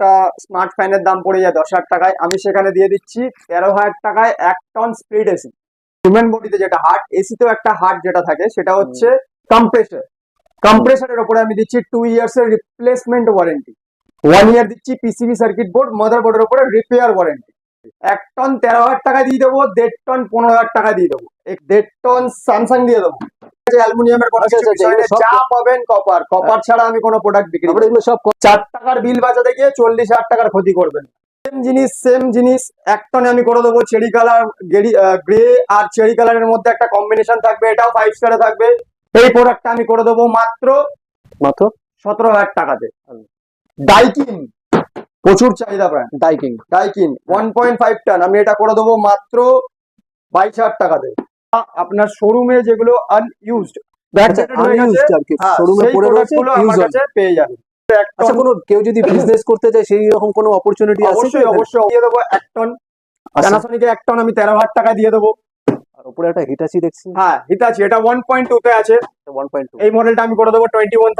একটা স্মার্ট ফ্যানের দাম পড়ে যায় দশ হাজার টাকায়, আমি সেখানে দিয়ে দিচ্ছি তেরো হাজার টাকায় এক টন স্প্লিট এসি হিউম্যান বডিতে যেটা হার্ট এসি এসিতেও একটা হার্ট যেটা থাকে, সেটা হচ্ছে কম্প্রেসার কম্প্রেসারের উপরে আমি দিচ্ছি টু ইয়ার্স এর রিপ্লেসমেন্ট ওয়ারেন্টি ওয়ান ইয়ার দিচ্ছি পিসিবি সার্কিট বোর্ড মাদার বোর্ডের উপরে রিপেয়ার ওয়ারেন্টি এক টন তেরো হাজার টাকা দিয়ে দেবো, দেড় টন পনেরো হাজার টাকা দিয়ে দেবো। এক দেড় টন স্যামসাং দিয়ে দেবো। অ্যালুমিনিয়ামের কোনো কিছু বিষয় নেই। যা পাবেন কপার কপার ছাড়া আমি কোনো প্রোডাক্ট বিক্রি করি এগুলো সব চার টাকার বিল বাঁচাতে গিয়ে চল্লিশ হাজার টাকার ক্ষতি করবেন। সেম জিনিস সেম জিনিস এক টনে আমি করে দেবো চেরি কালার গ্রে আর চেরি কালারের মধ্যে একটা কম্বিনেশন থাকবে এটাও ফাইভ স্টারে থাকবে। এই প্রোডাক্টটা আমি করে দেবো মাত্র মাত্র? সতেরো হাজার টাকাতে। ডাইকিন প্রচুর চাহিদা brand Daikin Daikin one point five ton আমি এটা করে দেবো মাত্র বাইশ হাজার টাকাতে। আপনার শোরুমে যেগুলো আনইউজড আচ্ছা, পড়ে রয়েছে, আমার পেয়ে যাবেন। আচ্ছা কোনো কেউ যদি বিজনেস করতে চায় সেই রকম কোনো অপরচুনিটি অবশ্যই অবশ্যই দিয়ে দেবো এক টন আচ্ছা, প্যানাসনিকে এক টন আমি তেরো হাজার টাকা দিয়ে দেবো। আর উপরে একটা হিটাচি দেখছি। হ্যাঁ এটা ওয়ান পয়েন্ট টু তে আছে। ওয়ান পয়েন্ট টু এই মডেলটা আমি করে দেবো টোয়েন্টি ওয়ান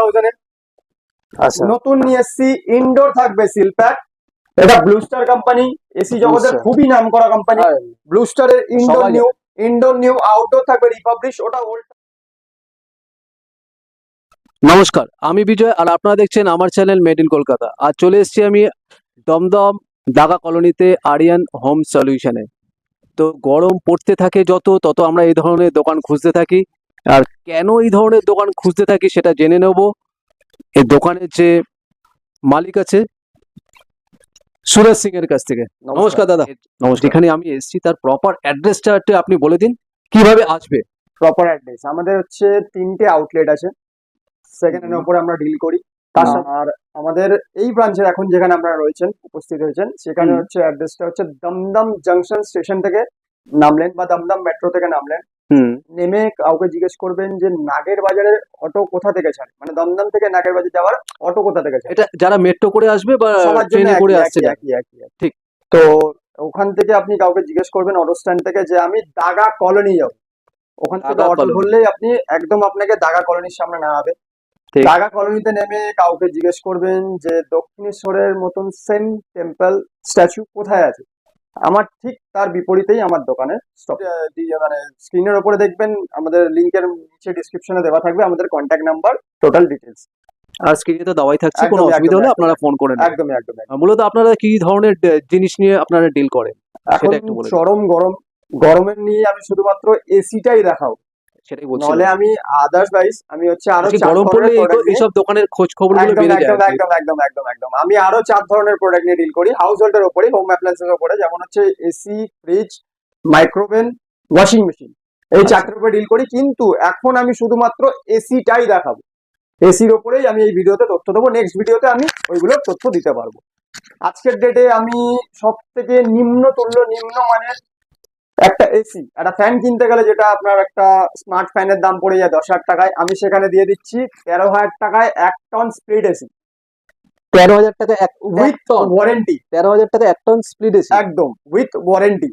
আচ্ছা। নতুন নিয়ে এসছি ইনডোর থাকবে সিলপ্যাক এটা ব্লু স্টার কোম্পানি এসি জগতের খুবই নাম করা কোম্পানি ব্লু স্টারের indoor new indoor new outdoor থাকবে রিপাবলিশ, ওটা ওল্ড নমস্কার, আমি বিজয় আর আপনারা দেখছেন আমার চ্যানেল মেড ইন কলকাতা। আর চলে এসেছি আমি দমদম দাগা কলোনিতে আরিয়ান হোম সলিউশনে তো গরম পড়তে থাকে যত, তত আমরা এই ধরনের দোকান খুঁজতে থাকি। আর কেন এই ধরনের দোকান খুঁজতে থাকি সেটা জেনে নেব। এই দোকানের যে মালিক আছে সুরেশ সিং এর কাছ থেকে। নমস্কার। দাদা। নমস্কার। এখানে আমি এসেছি তার প্রপার অ্যাড্রেসটা একটু আপনি বলে দিন কীভাবে আসবে? প্রপার অ্যাড্রেস আমাদের হচ্ছে তিনটে আউটলেট আছে। সেকেন্ড হ্যান্ড হুম। উপরে আমরা ডিল করি। তার আর আমাদের এই ব্রাঞ্চের এখন যেখানে আপনারা রয়েছেন উপস্থিত হয়েছেন সেখানে। হচ্ছে অ্যাড্রেসটা হচ্ছে দমদম জাংশন স্টেশন থেকে নামলেন বা দমদম মেট্রো থেকে নামলেন। নেমে কাউকে জিজ্ঞেস করবেন যে নাগের বাজারের অটো কোথা থেকে ছাড়ে? মানে দমদম থেকে নাগের বাজার যাওয়ার অটো কোথা থেকে ছাড়ে? এটা যারা মেট্রো করে আসবে বা ট্রেনে করে আসছে। ঠিক। তো ওখান থেকে আপনি কাউকে জিজ্ঞেস করবেন অটো স্ট্যান্ড থেকে যে আমি দাগা কলোনি যাব। ওখান থেকে অটো ধরলেই আপনি একদম আপনাকে দাগা কলোনির সামনে নামাবে। দাগা কলোনিতে নেমে কাউকে জিজ্ঞেস করবেন যে দক্ষিণেশ্বরের মতন সেম টেম্পল স্ট্যাচু কোথায় আছে? আমার ঠিক তার বিপরীতেই আমার দোকানে মানে স্ক্রিনের ওপরে দেখবেন আমাদের লিঙ্কের নিচে ডিসক্রিপশনে দেওয়া থাকবে আমাদের কন্ট্যাক্ট নাম্বার টোটাল ডিটেলস আর স্ক্রিনে তো দাওয়াই থাকছে কোনো অসুবিধা হলে আপনারা ফোন করেন একদমই একদম মূলত আপনারা কি ধরনের জিনিস নিয়ে আপনারা ডিল করেন? সেটা একটু বলুন। চরম গরম গরমের নিয়ে আমি শুধুমাত্র এসিটাই দেখাও। সেটাই বলছি নলে আমি আদার্সওয়াইজ আমি হচ্ছে আরও চার গরম পড়লে ধরনের এই- product নিয়ে- এইসব দোকানের খোঁজ খবরগুলো একদম বেড়ে যায় একদম একদম একদম একদম একদম। আমি আরও চার ধরনের প্রোডাক্ট নিয়ে ডিল করি হাউস হোল্ডের উপরে হোম অ্যাপ্লায়েন্সের উপরে যেমন হচ্ছে AC fridge micro oven washing machine এই আচ্ছা। চারটের উপরে ডিল করি কিন্তু এখন আমি শুধুমাত্র এসিটাই দেখাবো। এসির ওপরেই আমি এই ভিডিওতে তথ্য দেবো নেক্সট ভিডিওতে আমি ওইগুলোর তথ্য দিতে পারব। আজকের ডেটে আমি সব থেকে নিম্ন তুল্য নিম্ন মানের একটা এসি একটা ফ্যান কিনতে গেলে যেটা আপনার একটা স্মার্ট ফ্যানের দাম পড়ে যায় দশ হাজার টাকায় আমি সেখানে দিয়ে দিচ্ছি তেরো হাজার টাকায় এক টন স্প্লিট এসি তেরো হাজার টাকা এক উইথ ওয়ারেন্টি তেরো হাজার টাকা এক টন স্প্লিট এসি একদম উইথ ওয়ারেন্টি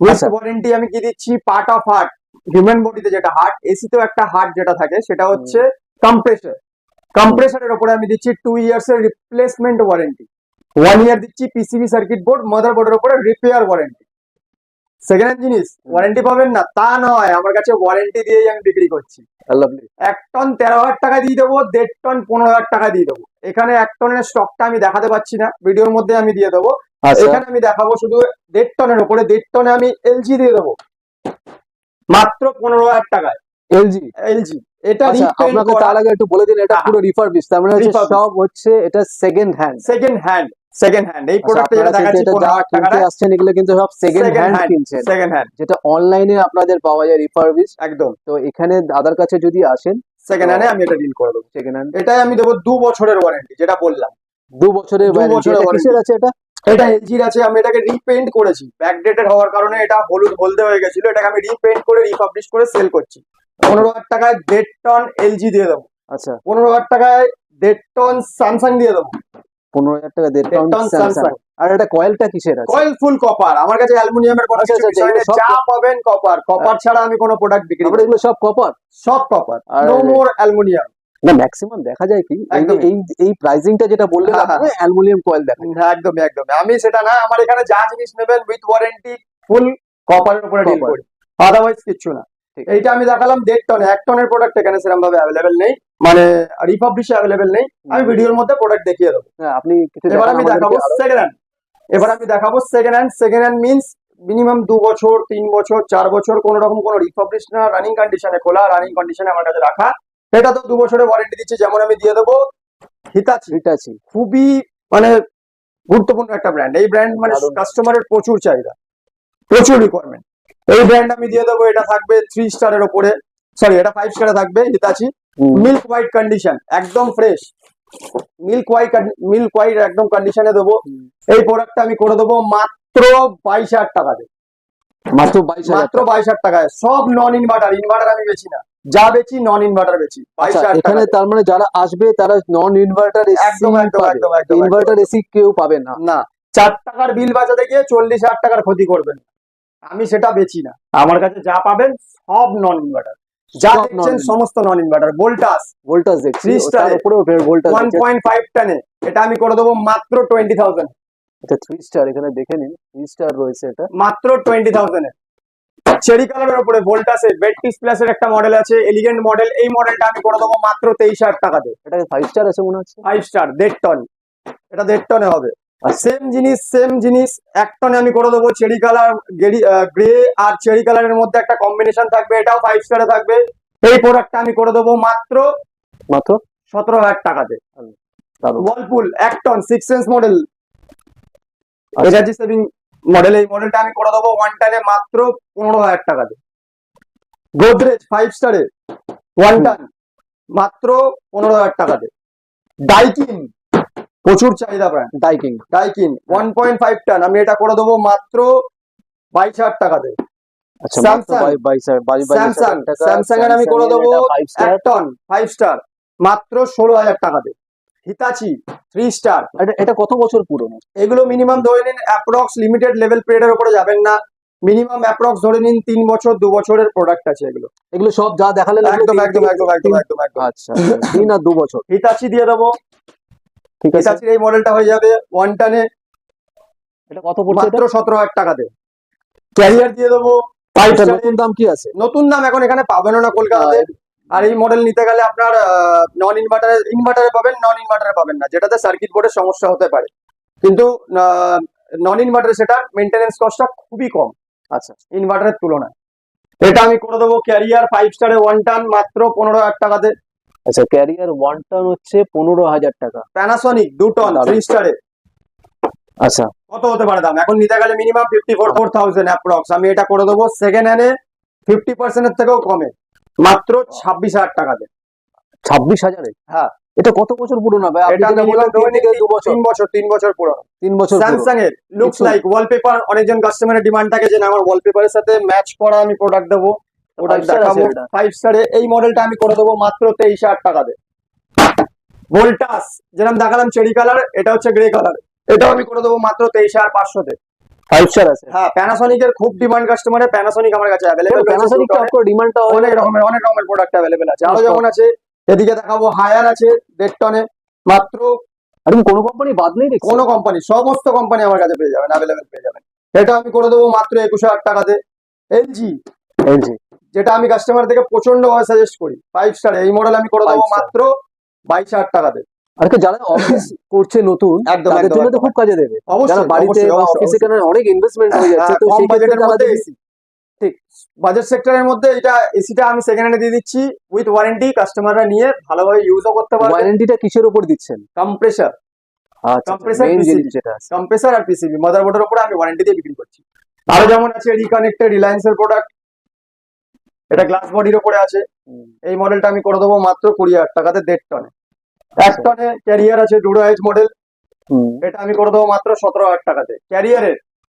উইথ। ওয়ারেন্টি আমি কি দিচ্ছি? পার্ট অফ হার্ট হিউম্যান বডিতে যেটা হার্ট এসিতেও একটা হার্ট যেটা থাকে সেটা হচ্ছে কম্প্রেসার কম্প্রেসারের উপরে আমি দিচ্ছি টু ইয়ার্স এর রিপ্লেসমেন্ট ওয়ারেন্টি ওয়ান ইয়ার দিচ্ছি পিসিবি সার্কিট বোর্ড মাদার বোর্ডের উপরে রিপেয়ার ওয়ারেন্টি সেকেন্ড হ্যান্ড জিনিস ওয়ারেন্টি পাবেন না তা নয় আমার কাছে ওয়ারেন্টি দিয়েই আমি বিক্রি করছি। এক টন তেরো হাজার টাকা দিয়ে দেবো দেড় টন পনেরো হাজার টাকা দিয়ে দেবো। এখানে এক টনের স্টকটা আমি দেখাতে পাচ্ছি না ভিডিওর মধ্যে আমি দিয়ে দেবো। আচ্ছা। এখানে আমি দেখাবো শুধু দেড় টনের উপরে দেড় টনে আমি এলজি দিয়ে দেবো। মাত্র পনেরো হাজার টাকায়। এলজি এলজি এটা আচ্ছা আপনাকে তার আগে একটু বলে দিন এটা। পুরো রিফারবিশ তার মানে হচ্ছে সব হচ্ছে এটা second hand second hand second hand এই প্রোডাক্ট যেটা দেখাচ্ছি পনেরো হাজার টাকায় আসছেন এগুলো কিন্তু সব সেকেন্ড হ্যান্ড কিনছেন। সেকেন্ড হ্যান্ড যেটা অনলাইনে আপনাদের পাওয়া যায় রিফারবিশ একদম। তো এখানে দাদার কাছে যদি আসেন সেকেন্ড হ্যান্ডে আমি এটা ডিল করে দেবো। সেকেন্ড হ্যান্ড এটাই আমি দেবো দু বছরের ওয়ারেন্টি যেটা বললাম। দু বছরের বছরের এটা আছে এটা? এটা এলজির আছে আমি এটাকে রিপেন্ট করেছি। ব্যাকডেটেড হওয়ার কারণে এটা হলুদ হলদে হয়ে গেছিল এটাকে আমি রিপেন্ট করে রিপাবলিশ করে সেল করছি। পনেরো হাজার টাকায় দেড় টন এলজি দিয়ে দেবো। আচ্ছা। পনেরো হাজার টাকায় দেড় টন স্যামসাং দিয়ে দেবো। পনেরো হাজার টাকা দেড় স্যামসাং আর এটা কয়েলটা কিসের আছে? কয়েল ফুল কপার আমার কাছে অ্যালুমিনিয়ামের কোনো আচ্ছা, কিছু আচ্ছা, বিষয় নেই। যা পাবেন কপার কপার ছাড়া আমি কোনো প্রোডাক্ট বিক্রি করি এগুলো সব কপার সব কপার আর- নো মোর অ্যালুমিনিয়াম। না ম্যাক্সিমাম দেখা যায় কি এই এই প্রাইসিংটা যেটা বললেন হ্যাঁ, আপনি অ্যালুমিনিয়াম কয়েল দেখা যায়। হ্যাঁ একদমই একদমই। আমি সেটা না আমার এখানে যা জিনিস নেবেন উইথ ওয়ারেন্টি ফুল কপারের উপরে ডিল। করি। আদারওয়াইজ কিচ্ছু না। এইটা আমি দেখালাম দেড় টন এক টনের প্রোডাক্ট এখানে সেরকম ভাবে অ্যাভেলেবেল নেই। মানে রিপাবলিশে অ্যাভেলেবেল নেই। আমি ভিডিওর মধ্যে প্রোডাক্ট দেখিয়ে দেবো। হ্যাঁ আপনি এবার আমি দেখাবো সেকেন্ড হ্যান্ড এবার আমি দেখাবো second hand second hand means minimum দু বছর তিন বছর চার বছর কোনো রকম কোনো রিপাবলিশ না রানিং কন্ডিশনে খোলা রানিং কন্ডিশনে আমার কাছে রাখা। এটা তো দু বছরের ওয়ারেন্টি দিচ্ছে যেমন আমি দিয়ে দেবো হিতাচি হিটাচি খুবই মানে গুরুত্বপূর্ণ একটা ব্র্যান্ড এই ব্র্যান্ড মানে। কাস্টমারের প্রচুর চাহিদা। প্রচুর রিকোয়ারমেন্ট এই ব্র্যান্ড আমি দিয়ে দেবো এটা থাকবে থ্রি স্টারের ওপরে। সরি এটা ফাইভ স্টারে থাকবে হিতাচি মিল্ক হোয়াইট কন্ডিশন একদম fresh milk white milk white একদম কন্ডিশনে দেবো। এই প্রোডাক্টটা আমি করে দেবো মাত্র বাইশ হাজার টাকাতে মাত্র বাইশ মাত্র বাইশ হাজার টাকায়। সব নন ইনভার্টার ইনভার্টার আমি বেচি না। যা বেচি নন ইনভার্টার এখানে টাকা তার মানে যারা আসবে তারা নন ইনভার্টার একদম একদম একদম ইনভার্টার এসি কেউ পাবে না। না। চার টাকার বিল বাঁচাতে গিয়ে চল্লিশ হাজার টাকার ক্ষতি করবেন আমি সেটা বেচি না। আমার কাছে যা পাবেন সব নন ইনভার্টার যা দেখছেন সমস্ত নন ইনভার্টার ভোল্টাস ভোল্টাস দেখছি তার এ ভোল্টাস ওয়ান পয়েন্ট ফাইভ টানে এটা আমি করে দেবো মাত্র টোয়েন্টি থাউজেন্ড এটা থ্রি স্টার এখানে দেখে নিন। থ্রি স্টার রয়েছে এটা। মাত্র টোয়েন্টি থাউজেন্ড চেরি কালারের উপরে ভোল্টাসে বেড পিস প্লাসের একটা মডেল আছে এলিগেন্ট মডেল এই মডেলটা আমি করে দেবো মাত্র তেইশ হাজার টাকাতে এটা ফাইভ স্টার আছে মনে হচ্ছে। ফাইভ স্টার দেড় টন এটা দেড় টনে হবে। আর সেম জিনিস সেম জিনিস এক টনে আমি করে দেবো চেরি কালার গ্রে আর চেরি কালারের মধ্যে একটা কম্বিনেশন থাকবে এটাও ফাইভ স্টারে থাকবে। এই প্রোডাক্টটা আমি করে দেবো মাত্র মাত্র? সতেরো হাজার টাকাতে। ওয়ালপুল এক ton six sense model. Energy saving model এই মডেলটা আমি করে দেবো ওয়ান টানে মাত্র পনেরো হাজার টাকাতে। গোদরেজ ফাইভ স্টারে ওয়ান টান মাত্র পনেরো হাজার টাকাতে। ডাইকিন প্রচুর চাহিদা brand Daikin Daikin one point five ton আমি এটা করে দেবো মাত্র বাইশ হাজার টাকাতে স্যামসাং এর আমি করে দেবো। এক টন ফাইভ স্টার মাত্র ষোলো হাজার টাকাতে হিতাচি থ্রি স্টার এটা- এটা কত বছর পুরনো? এগুলো মিনিমাম ধরে নিন অ্যাপ্রক্স লিমিটেড লেভেল পিরিয়ডের উপরে যাবেন না। মিনিমাম অ্যাপ্রক্স ধরে নিন তিন বছর দু বছরের প্রোডাক্ট আছে এগুলো। এগুলো সব যা দেখালেন একদম একদম একদম একদম একদম একদম। আচ্ছা তিন আর দু বছর। হিতাচি দিয়ে দেবো। ঠিক আছে? এই মডেলটা হয়ে যাবে ওয়ান টানে এটা কত পড়ছে মাত্র সতেরো হাজার টাকাতে ক্যারিয়ার দিয়ে দেবো ফাইভ এটা নতুন দাম কি আছে? নতুন দাম এখন এখানে পাবেনও না কলকাতাতে। আর এই মডেল নিতে গেলে আপনার নন ইনভার্টারে ইনভার্টারে পাবেন নন ইনভার্টারে পাবেন না যেটাতে সার্কিট বোর্ডের সমস্যা হতে পারে। কিন্তু নন ইনভার্টারে সেটা মেনটেনেন্স কস্টটা খুবই কম। আচ্ছা। ইনভার্টারের তুলনায়। এটা আমি করে দেবো ক্যারিয়ার ফাইভ স্টারে ওয়ান টান মাত্র পনেরো হাজার টাকাতে। আচ্ছা ক্যারিয়ার ওয়ান টন হচ্ছে পনেরো হাজার টাকা। প্যানাসনিক দু টন। থ্রি স্টারে আচ্ছা। কত হতে পারে দাম? এখন নিতে গেলে minimum fifty four four thousand approx আমি এটা করে দেবো সেকেন্ড হ্যান্ডে ফিফটি পার্সেন্টের থেকেও কমে। মাত্র ছাব্বিশ হাজার টাকাতে ছাব্বিশ হাজারে? হ্যাঁ। এটা কত বছর পুরনো আপনি এটা তিন বছর। তিন বছর তিন বছর পুরনো। তিন বছর। স্যামসাং এর। লুকস লাইক ওয়ালপেপার অনেকজন কাস্টমারের ডিমান্ড থাকে যে না আমার ওয়ালপেপারের সাথে ম্যাচ করা আমি প্রোডাক্ট দেবো। ওটা দেখাবো। ফাইভ স্টারে এই মডেলটা আমি করে দেবো মাত্র তেইশ হাজার ভোল্টাস যেরকম দেখালাম চেরি কালার এটা হচ্ছে গ্রে কালার এটাও আমি করে দেবো মাত্র তেইশ হাজার পাঁচশোতে ফাইভ স্টার আছে? হ্যাঁ প্যানাসনিকের খুব ডিমান্ড কাস্টমারের প্যানাসনিক আমার কাছে অ্যাভেলেবেল প্যানাসোনিক আপনার ডিমান্ডটা অনেক রকমের অনেক রকমের প্রোডাক্ট অ্যাভেলেবেল আছে। আরও যেমন আছে এদিকে দেখাবো হায়ার আছে দেড় টনে মাত্র আর কোন কোম্পানি বাদ নেই কোনো কোম্পানি সমস্ত কোম্পানি আমার কাছে পেয়ে যাবেন অ্যাভেলেবেল পেয়ে যাবেন। এটা আমি করে দেবো মাত্র একুশ হাজার টাকাতে এলজি এলজি যেটা আমি কাস্টমার থেকে প্রচণ্ড ভাবে সাজেস্ট করি। ফাইভ স্টার এই মডেল আমি করে দেবো মাত্র বাইশ হাজার টাকাতে আর কি যারা অফিস করছে নতুন একদম তাদের জন্য তো খুব কাজে দেবে। যারা বাড়িতে বা অফিসে কেন অনেক ইনভেস্টমেন্ট হয়ে যাচ্ছে হ্যাঁ, তো কম সেই বাজেটের মধ্যে এসি ঠিক। বাজেট সেক্টরের মধ্যে এটা এসিটা আমি সেকেন্ড হ্যান্ডে দিয়ে দিচ্ছি। উইথ ওয়ারেন্টি কাস্টমাররা নিয়ে ভালোভাবে ইউজও করতে পারবে। ওয়ারেন্টিটা কিসের উপর দিচ্ছেন? কম্প্রেসার আছে। কম্প্রেসার আর পিসিবি মাদারবোর্ডের উপরে আমি ওয়ারেন্টি দিয়ে বিক্রি করছি। আরও যেমন আছে রিকানেক্টেড রিলায়েন্সের প্রোডাক্ট এটা গ্লাস বডির উপরে আছে। এই মডেলটা আমি করে দেবো মাত্র কুড়ি হাজার টাকাতে দেড় টনে এক টনে ক্যারিয়ার আছে ডুডো এইচ মডেল। এটা আমি করে দেবো মাত্র সতেরো হাজার টাকাতে। ক্যারিয়ারের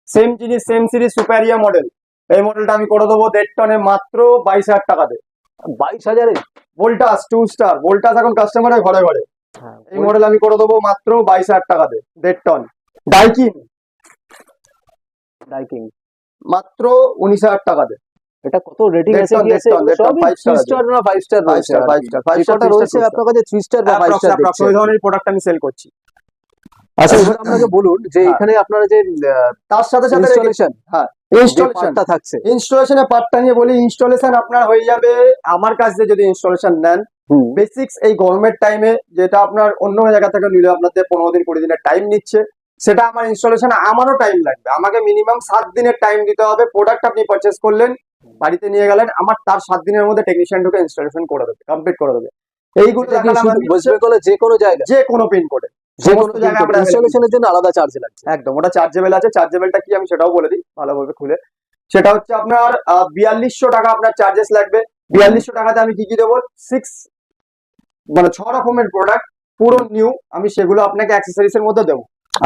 সেম জিনিস সেম সিরিজ সুপারিয়া মডেল এই মডেলটা আমি করে দেবো দেড় টনে মাত্র বাইশ হাজার টাকাতে। বাইশ হাজারে? ভোল্টাস টু স্টার ভোল্টাস এখন কাস্টমারের ঘরে ঘরে। হ্যাঁ, এই মডেল আমি করে দেবো মাত্র বাইশ হাজার টাকাতে দেড় টন ডাইকিন ডাইকিং মাত্র উনিশ হাজার টাকাতে। এটা কত রেটিং আছে কি আছে সবই five star থ্রি স্টার না ফাইভ স্টার Five রয়েছে star, আর five কি। star, five যে star, কটা three star, রয়েছে আপনার কাছে থ্রি স্টার বা ফাইভ Approx, স্টার approx, ওই ধরনের প্রোডাক্ট আমি সেল করছি। আচ্ছা এবার আপনাকে বলুন যে হ্যাঁ। এখানে আপনারা যে তার সাথে সাথে ইনস্টলেশন ইনস্টলেশন পার্টটা থাকছে। ইনস্টলেশনের পার্টটা নিয়ে বলি। ইনস্টলেশন আপনার হয়ে যাবে আমার কাছে যদি ইনস্টলেশন নেন। বেসিক্স এই গরমের টাইমে যেটা আপনার অন্য জায়গা থেকে নিলে আপনাদের পনেরো দিন কুড়ি দিনের টাইম নিচ্ছে। সেটা আমার ইনস্টলেশন আমারও টাইম লাগবে। আমাকে মিনিমাম সাত দিনের টাইম দিতে হবে। প্রোডাক্ট আপনি পারচেস করলেন বাড়িতে নিয়ে গেলেন আমার তার সাত দিনের মধ্যে টেকনিশিয়ান ঢুকে ইনস্টলেশন করে দেবে কমপ্লিট করে দেবে। এইগুলো যে কোনো জায়গায়? যে কোনো পিন কোডে ইনস্টলেশনের জন্য আলাদা চার্জ লাগছে। একদম ওটা চার্জেবল আছে। চার্জেবলটা কি আমি সেটাও বলে দিই ভালোভাবে খুলে। সেটা হচ্ছে আপনার বিয়াল্লিশশো টাকা আপনার চার্জেস লাগবে। বিয়াল্লিশশো টাকাতে আমি কি কি দেবো? সিক্স মানে ছ রকমের প্রোডাক্ট পুরো নিউ আমি সেগুলো আপনাকে অ্যাক্সেসরিজ এর মধ্যে দেবো।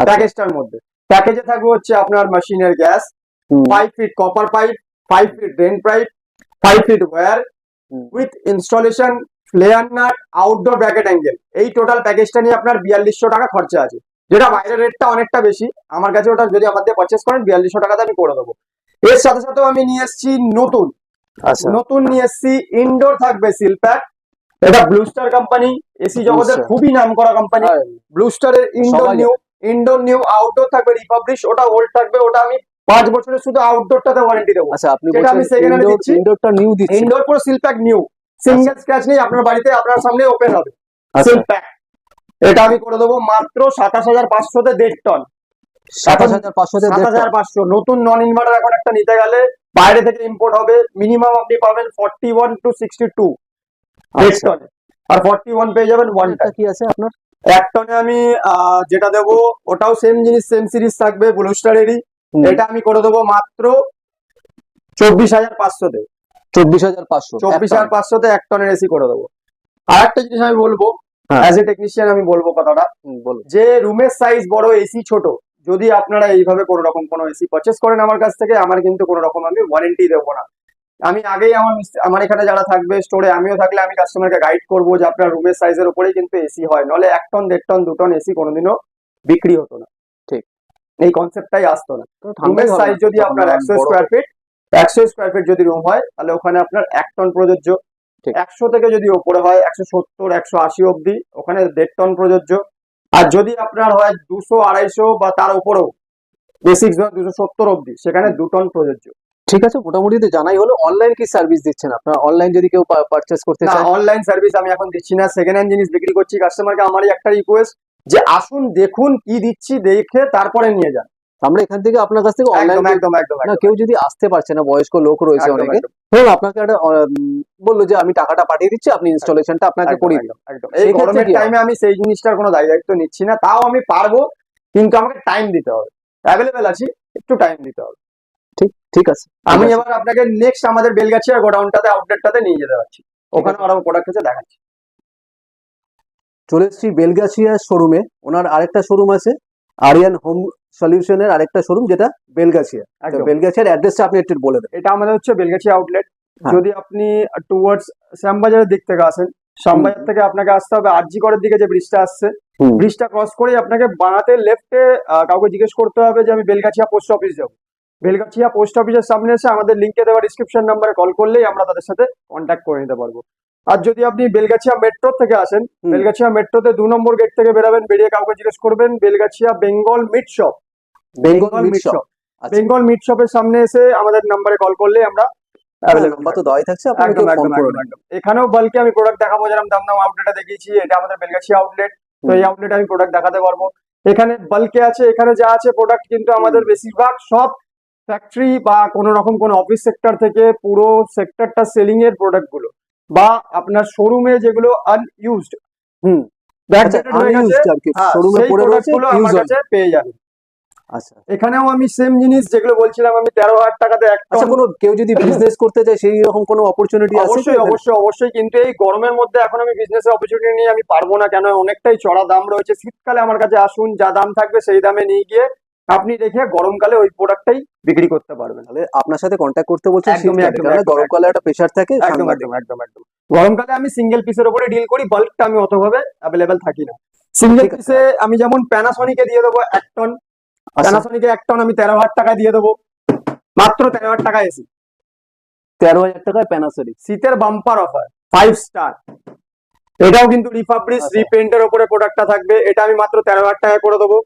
প্যাকেজটার মধ্যে। প্যাকেজে থাকবে হচ্ছে আপনার মেশিনের gas five feet copper pipe five feet drain pipe five feet wire with installation flare nut outdoor bracket angle এই টোটাল প্যাকেজটা নিয়ে আপনার বিয়াল্লিশশো টাকা খরচা আছে। যেটা বাইরের রেটটা অনেকটা বেশি আমার কাছে ওটা যদি আমাদের পারচেস করেন বিয়াল্লিশশো টাকাতে আমি করে দেবো। এর সাথে সাথেও আমি নিয়ে এসেছি নতুন। আচ্ছা। নতুন নিয়ে এসেছি ইনডোর থাকবে সিল প্যাক এটা ব্লু স্টার কোম্পানি এসি জগতের খুবই নাম করা কোম্পানি আর ব্লু স্টারের indoor new indoor new outdoor থাকবে রিপাবলিশ ওটা ওল্ড থাকবে ওটা আমি পাঁচ বছরের শুধু আউটডোরটাতে ওয়ারেন্টি দেবো। আচ্ছা আপনি যেটা আমি ইনডোর দিচ্ছি। ইনডোরটা নিউ দিচ্ছেন ইনডোর পুরো seal pack new single scratch নেই আপনার বাড়িতে আপনার সামনে ওপেন হবে। আচ্ছা। সিল প্যাক এটা আমি করে দেবো মাত্র সাতাশ হাজার পাঁচশোতে দেড় টন সাতাশ হাজার পাঁচশোতে হাজার পাঁচশো। নতুন নন ইনভার্টার এখন একটা নিতে গেলে বাইরে থেকে ইম্পোর্ট হবে। মিনিমাম আপনি পাবেন forty one two sixty two দেড় আচ্ছা। টনে আর ফর্টি ওয়ান পেয়ে যাবেন ওয়ান এটা কি আছে আপনার? এক টনে আমি যেটা দেবো ওটাও সেম জিনিস সেম সিরিজ থাকবে ব্লু স্টারেরই। এটা আমি করে দেবো মাত্র চব্বিশ হাজার পাঁচশোতে চব্বিশ হাজার পাঁচশো চব্বিশ হাজার পাঁচশোতে এক টনের এসি করে দেবো। আর একটা জিনিস আমি বলব। অ্যাজ এ টেকনিশিয়ান আমি বলব কথাটা যে রুমের সাইজ বড় এসি ছোট যদি আপনারা এইভাবে কোনো রকম কোনো এসি পারচেস করেন আমার কাছ থেকে আমার কিন্তু কোনো রকম আমি ওয়ারেন্টি দেবো না। আমি আগেই আমার আমার এখানে যারা থাকবে স্টোরে আমিও থাকলে আমি কাস্টমারকে গাইড করব যে আপনার রুমের সাইজের উপরেই কিন্তু এসি হয়। নলে এক টন দেড় টন দু টন এসি কোনোদিনও বিক্রি হতো না। ঠিক। এই কনসেপ্টটাই আসতো না। রুমের সাইজ যদি আপনার একশো স্কোয়ার ফিট একশো স্কোয়ার ফিট যদি রুম হয় তাহলে ওখানে আপনার এক টন প্রযোজ্য। ঠিক। একশো থেকে যদি ওপরে হয় একশো সত্তর একশো আশি অব্দি ওখানে দেড় টন প্রযোজ্য। আর যদি আপনার হয় দুশো আড়াইশো বা তার উপরেও বেসিক দুশো সত্তর অব্দি সেখানে দু টন প্রযোজ্য। ঠিক আছে মোটামুটি তো জানাই হলো অনলাইন কি সার্ভিস দিচ্ছেন আপনার? অনলাইন যদি কেউ পারচেস করতে চায়। অনলাইন সার্ভিস আমি এখন দিচ্ছি না সেকেন্ড হ্যান্ড জিনিস বিক্রি করছি কাস্টমারকে আমারই একটা রিকোয়েস্ট যে আসুন দেখুন কি দিচ্ছি দেখে তারপরে নিয়ে যান। আমরা এখান থেকে আপনার কাছ থেকে অনলাইন একদম একদম না কেউ যদি আসতে পারছে না বয়স্ক লোক রয়েছে অনেকে ধরুন আপনাকে একটা বলল যে আমি টাকাটা পাঠিয়ে দিচ্ছি আপনি ইনস্টলেশনটা আপনাকে করিয়ে দিলাম একদম, একদম। এই গরমের টাইমে আমি সেই জিনিসটার কোনো দায় দায়িত্ব নিচ্ছি না তাও আমি পারব কিন্তু আমাকে টাইম দিতে হবে। অ্যাভেলেবেল আছি একটু টাইম দিতে হবে। ঠিক ঠিক আছে। আমি এবার আপনাকে নেক্সট আমাদের বেলগাছিয়া গোডাউনটাতে আউটলেটটাতে নিয়ে যেতে পারছি ওখানে আরও প্রোডাক্ট আছে দেখাচ্ছি। চলে এসেছি বেলগাছিয়া শোরুমে ওনার আরেকটা শোরুম আছে আরিয়ান হোম সলিউশনের আরেকটা শোরুম যেটা বেলগাছিয়া। বেলগাছিয়ার অ্যাড্রেসটা আপনি একটু বলে দেন। এটা আমাদের হচ্ছে বেলগাছিয়া আউটলেট হ্যাঁ। যদি আপনি টুয়ার্ডস শ্যামবাজারের দিক থেকে আসেন শ্যামবাজার থেকে আপনাকে আসতে হবে আরজি করের দিকে যে ব্রিজটা আসছে। ব্রিজটা ক্রস করেই আপনাকে বানাতে লেফটে কাউকে জিজ্ঞেস করতে হবে যে আমি বেলগাছিয়া পোস্ট অফিস যাব। বেলগাছিয়া পোস্ট অফিসের সামনে এসে আমাদের লিঙ্কে দেওয়া ডিসক্রিপশন নাম্বারে কল করলেই আমরা তাদের সাথে কন্ট্যাক্ট করে নিতে পারব। আর যদি আপনি বেলগাছিয়া মেট্রো থেকে আসেন বেলগাছিয়া মেট্রোতে দু নম্বর গেট থেকে বেরাবেন বেরিয়ে কাউকে জিজ্ঞেস করবেন Belgachia Bengal meat shop Bengal meat shop আচ্ছা। বেঙ্গল মিট শপের সামনে এসে আমাদের নাম্বারে কল করলেই আমরা একদম এখানেও বাল্কে আমি প্রোডাক্ট দেখাবো যেরকম দমদম আউটলেটে দেখিয়েছি এটা আমাদের বেলগাছিয়া আউটলেট তো এই আউটলেটে আমি প্রোডাক্ট দেখাতে পারব। এখানে বাল্কে আছে এখানে যা আছে প্রোডাক্ট কিন্তু আমাদের বেশিরভাগ সব ফ্যাক্টরি বা কোনো রকম কোনো অফিস সেক্টর থেকে পুরো সেক্টরটা সেলিং এর প্রোডাক্টগুলো বা আপনার শোরুমে যেগুলো আনইউজড হুম আচ্ছা হয়ে পেয়ে যাবেন। আচ্ছা এখানেও আমি সেম জিনিস যেগুলো বলছিলাম আমি তেরো হাজার টাকাতে একটা আচ্ছা কোনো কেউ যদি বিজনেস করতে চায় সেই রকম কোনো অপরচুনিটি অবশ্যই অবশ্যই অবশ্যই কিন্তু এই গরমের মধ্যে এখন আমি বিজনেসের অপরচুনিটি নিয়ে আমি পারব না কেন অনেকটাই চড়া দাম রয়েছে। শীতকালে আমার কাছে আসুন যা দাম থাকবে সেই দামে নিয়ে গিয়ে আপনি রেখে গরমকালে ওই প্রোডাক্টটাই বিক্রি করতে পারবেন। তাহলে আপনার সাথে কন্ট্যাক্ট করতে একদমই, একদম, একদম, গরমকালে একটা প্রেশার থাকে একদম একদম একদম একদম। গরমকালে আমি সিঙ্গেল পিসের উপরে ডিল করি বাল্কটা আমি অতভাবে অ্যাভেলেবেল থাকি না। সিঙ্গেল পিসে আমি যেমন প্যানাসনিকে দিয়ে দেবো এক টন আচ্ছা। প্যানাসনিকে এক টন আমি তেরো হাজার টাকা দিয়ে দেবো। মাত্র তেরো হাজার টাকা এসি। তেরো হাজার টাকায় প্যানাসোনিক শীতের বাম্পার অফার ফাইভ স্টার এটাও কিন্তু রিফাব্রিশ আচ্ছা। রিপেন্টের উপরে প্রোডাক্টটা থাকবে। এটা আমি মাত্র তেরো হাজার টাকায় করে দেবো।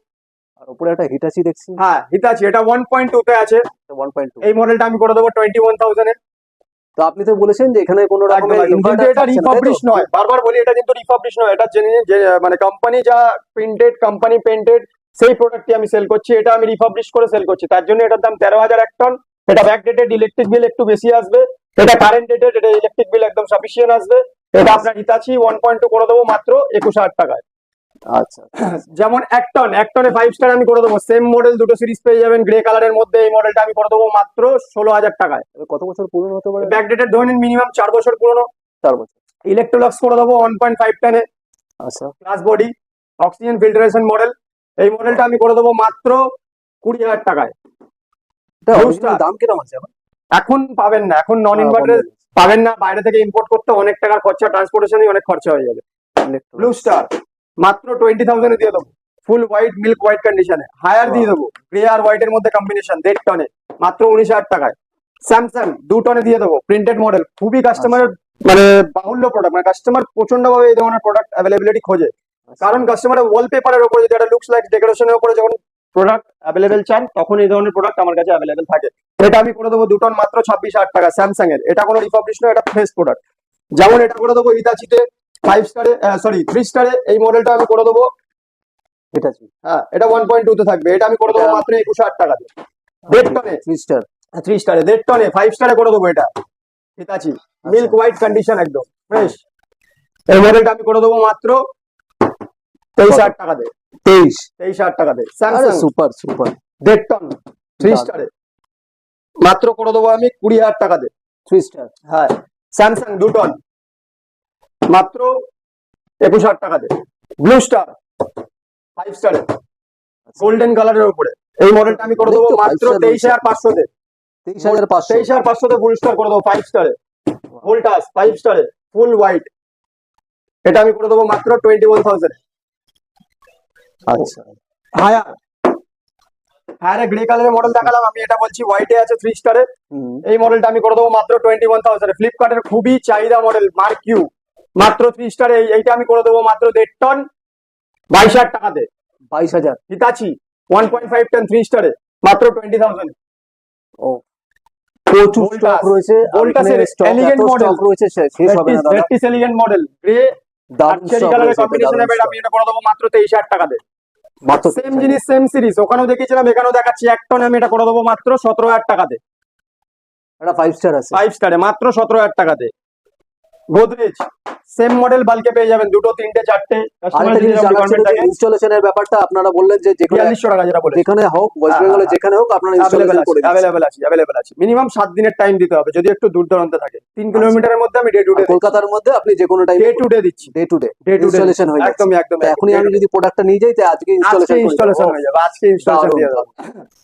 উপরে একটা হিটাচি দেখছি। হ্যাঁ হিতাচি এটা ওয়ান পয়েন্ট টু তে আছে। ওয়ান পয়েন্ট টু এই মডেলটা আমি করে দেবো টোয়েন্টি ওয়ান থাউজেন্ড তো আপনি তো বলেছেন যে এখানে কোনো কিন্তু এটা? রিফাব্রিশ নয়। বারবার বলি এটা কিন্তু রিফাব্রিশ নয়। এটা যে মানে কোম্পানি যা প্রিন্টেড কোম্পানি পেন্টেড সেই প্রোডাক্টটি আমি সেল করছি। এটা আমি রিফাব্রিশ করে সেল করছি। তার জন্য এটার দাম তেরো হাজার এক টন এটা ব্যাক ডেটেড ইলেকট্রিক বিল একটু বেশি আসবে। এটা কারেন্ট ডেটেড এটা ইলেকট্রিক বিল একদম সাফিসিয়েন্ট আসবে। এটা আপনার হিতাচি ওয়ান পয়েন্ট টু করে দেবো মাত্র একুশ হাজার টাকায়। আচ্ছা যেমন এক টন এক টনে ফাইভ স্টার আমি করে দেবো। সেম মডেল দুটো সিরিজ পেয়ে যাবেন। গ্রে কালারের মধ্যে এই মডেলটা আমি করে দেবো মাত্র ষোলো হাজার টাকায়। কত বছর পুরনো হতে পারে? ব্যাক ডেটেড ধরে নিন মিনিমাম চার বছর পুরনো। চার বছর। ইলেকট্রোলক্স করে দেবো ওয়ান পয়েন্ট ফাইভ টেনে আচ্ছা। Glass body oxygen filtration model এই মডেলটা আমি করে দেবো মাত্র কুড়ি হাজার টাকায়। দাম কীরকম আছে? এখন পাবেন না। এখন নন ইনভার্টার পাবেন না। বাইরে থেকে ইম্পোর্ট করতে অনেক টাকার খরচা ট্রান্সপোর্টেশনে অনেক খরচা হয়ে যাবে। ব্লু স্টার মাত্র টোয়েন্টি থাউজেন্ডে দিয়ে দেবো। ফুল হোয়াইট মিল্ক হোয়াইট কন্ডিশনে হায়ার দিয়ে দেবো। গ্রে আর হোয়াইট এর মধ্যে কম্বিনেশন দেড় টনে। মাত্র উনিশ হাজার টাকায়। স্যামসাং দু টনে দিয়ে দেবো। প্রিন্টেড মডেল খুবই কাস্টমারের মানে বাহুল্য প্রোডাক্ট মানে কাস্টমার প্রচণ্ড ভাবে এই ধরনের প্রোডাক্ট অ্যাভেলেবিলিটি খোঁজে। কারণ কাস্টমারের ওয়ালপেপারের উপরে যদি একটা লুকস লাইক ডেকোরেশনের উপরে যখন প্রোডাক্ট অ্যাভেলেবেল চান তখন এই ধরনের প্রোডাক্ট আমার কাছে অ্যাভেলেবেল থাকে। এটা আমি করে দেবো দুটন মাত্র ছাব্বিশ হাজার টাকা স্যামসাং এর। এটা কোনো রিপাবলিশ নয় এটা ফ্রেশ প্রোডাক্ট যেমন এটা করে দেবো ইতাচিতে। ফাইভ স্টারে সরি থ্রি স্টারে এই মডেলটা আমি করে দেবো। হিটাচি হ্যাঁ এটা ওয়ান পয়েন্ট থাকবে। এটা আমি করে দেবো মাত্র একুশ হাজার টাকা দিয়ে। দেড় টনে থ্রি স্টার থ্রি স্টারে দেড় টনে ফাইভ স্টারে করে দেবো এটা। হিতাচি মিল্ক হোয়াইট কন্ডিশন একদম। ফ্রেশ এই মডেলটা আমি করে দেবো মাত্র তেইশ হাজার টাকা দিয়ে। তেইশ। তেইশ হাজার টাকা দিয়ে। স্যামসাং সুপার সুপার দেড় টন থ্রি স্টারে মাত্র করে দেবো আমি কুড়ি হাজার টাকা দিয়ে। থ্রি স্টার হ্যাঁ স্যামসাং দু টন মাত্র একুশ হাজার টাকা দিয়ে ব্লু স্টার ফাইভ স্টারে গোল্ডেন কালারের উপরে। এই মডেলটা আমি করে দেবো মাত্র তেইশ হাজার পাঁচশোতে তেইশ হাজার পাঁচশো। তেইশ হাজার পাঁচশোতে ফুল স্টার করে দেবো ফাইভ স্টারে ভোল্টাস ফাইভ স্টারে ফুল হোয়াইট এটা আমি করে দেবো মাত্র টোয়েন্টি ওয়ান থাউজেন্ড আচ্ছা। হায়ার হায়ারে গ্রে কালারের মডেল দেখালাম। আমি এটা বলছি হোয়াইটে আছে থ্রি স্টারে এই মডেলটা আমি করে দেবো মাত্র টোয়েন্টি ওয়ান থাউজেন্ড ফ্লিপকার্টের খুবই চাহিদা মডেল মার্ক ইউ মাত্র থ্রি স্টার এইটা আমি করে দেবো মাত্র দেড় টন বাইশ হাজার টাকাতে বাইশ হাজার। Hitachi one point five ton three স্টারে মাত্র টোয়েন্টি থাউজেন্ড ও। প্রচুর স্টক রয়েছে রয়েছে শেষ হবে না ভেট্টিস এলিগেন্ট মডেল গ্রে কালারের কম্বিনেশনে দারুণ আমি এটা করে দেবো মাত্র তেইশ হাজার টাকাতে মাত্র সেম জিনিস সেম সিরিজ ওখানেও দেখিয়েছিলাম এখানেও দেখাচ্ছি এক টন আমি এটা করে দেবো মাত্র সতেরো হাজার টাকাতে ফাইভ স্টার আছে। ফাইভ স্টারে মাত্র সতেরো হাজার টাকাতে গোদরেজ সেম মডেল বালকে পেয়ে যাবেন দুটো তিনটে চারটে ইনস্টলেশনের ব্যাপারটা আপনারা বললেন যে বিয়াল্লিশশো টাকা যেটা বলে যেখানে হোক ওয়েস্ট হ্যাঁ, বেঙ্গলে হ্যাঁ, যেখানে হোক আপনারা অ্যাভেলেবেল আছে অ্যাভেলেবেল আছে অ্যাভেলেবেল আছে। মিনিমাম সাত দিনের টাইম দিতে হবে যদি একটু দূর দূরান্তে থাকে। তিন কিলোমিটারের মধ্যে আমি ডে টু ডে কলকাতার মধ্যে আপনি যে কোনো টাইম ডে টু ডে দিচ্ছি। Day to day day to day installation হয়ে একদম একদম এখনই আমি যদি প্রোডাক্টটা নিয়ে যাই আজকে ইনস্টলেশন ইনস্টলেশন হয়ে যাবে। আজকে ইনস্টলেশন দিয়ে দেবো।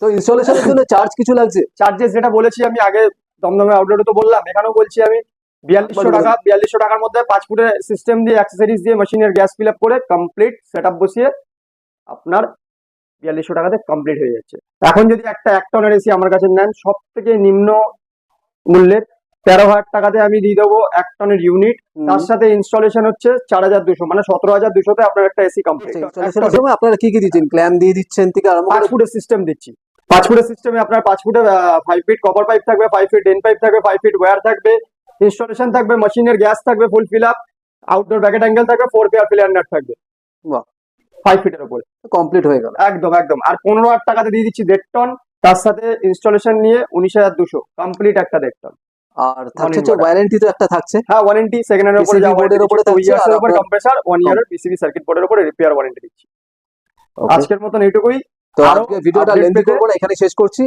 তো ইনস্টলেশনের জন্য চার্জ কিছু লাগছে? চার্জেস যেটা বলেছি আমি আগে দমদমে আউটলেটে তো বললাম এখানেও বলছি আমি বিয়াল্লিশশো টাকা বিয়াল্লিশশো টাকার মধ্যে পাঁচ ফুটের সিস্টেম দিয়ে অ্যাক্সেসরিজ দিয়ে মেশিনের গ্যাস ফিল করে কমপ্লিট সেট বসিয়ে আপনার বিয়াল্লিশশো টাকাতে কমপ্লিট হয়ে যাচ্ছে। এখন যদি একটা এক টনের এসি আমার কাছে নেন সব থেকে নিম্ন মূল্যের তেরো হাজার টাকাতে আমি দিয়ে দেবো এক টনের ইউনিট তার সাথে ইনস্টলেশন হচ্ছে চার হাজার দুশো মানে সতেরো হাজার দুশোতে আপনার একটা এসি কমপ্লিট আপনারা কি কি দিচ্ছেন? ক্ল্যাম দিয়ে দিচ্ছেন থেকে পাঁচ ফুটের সিস্টেম দিচ্ছি। পাঁচ ফুটের সিস্টেমে আপনার পাঁচ ফুটে ফাইভ ফিট কপার পাইপ থাকবে ফাইভ ফিট ডেন পাইপ থাকবে ফাইভ ফিট ওয়্যার থাকবে ইনস্টলেশন থাকবে মেশিনের গ্যাস থাকবে full fill up outdoor bracket angle থাকবে ফোর পেয়ার ফিলার নাট থাকবে। ফাইভ ফিটের উপরে। কমপ্লিট হয়ে গেল। একদম একদম। আর পনেরো হাজার টাকাতে দিয়ে দিচ্ছি দেড় টন তার সাথে ইনস্টলেশন নিয়ে উনিশ হাজার দুশো। কমপ্লিট একটা দেড় টন আর থাকছে ওয়ারেন্টি তো একটা থাকছে। হ্যাঁ ওয়ারেন্টি সেকেন্ডের উপরে যা এর উপরে আপনার- কম্প্রেসার ওয়ান ইয়ারের পিসিবি সার্কিট বোর্ডের উপরে রিপেয়ার ওয়ারেন্টি দিচ্ছি। আজকের মতন এইটুকুই। তো আজকে ভিডিওটা লেন্থি পেতে- না এখানে শেষ করছি।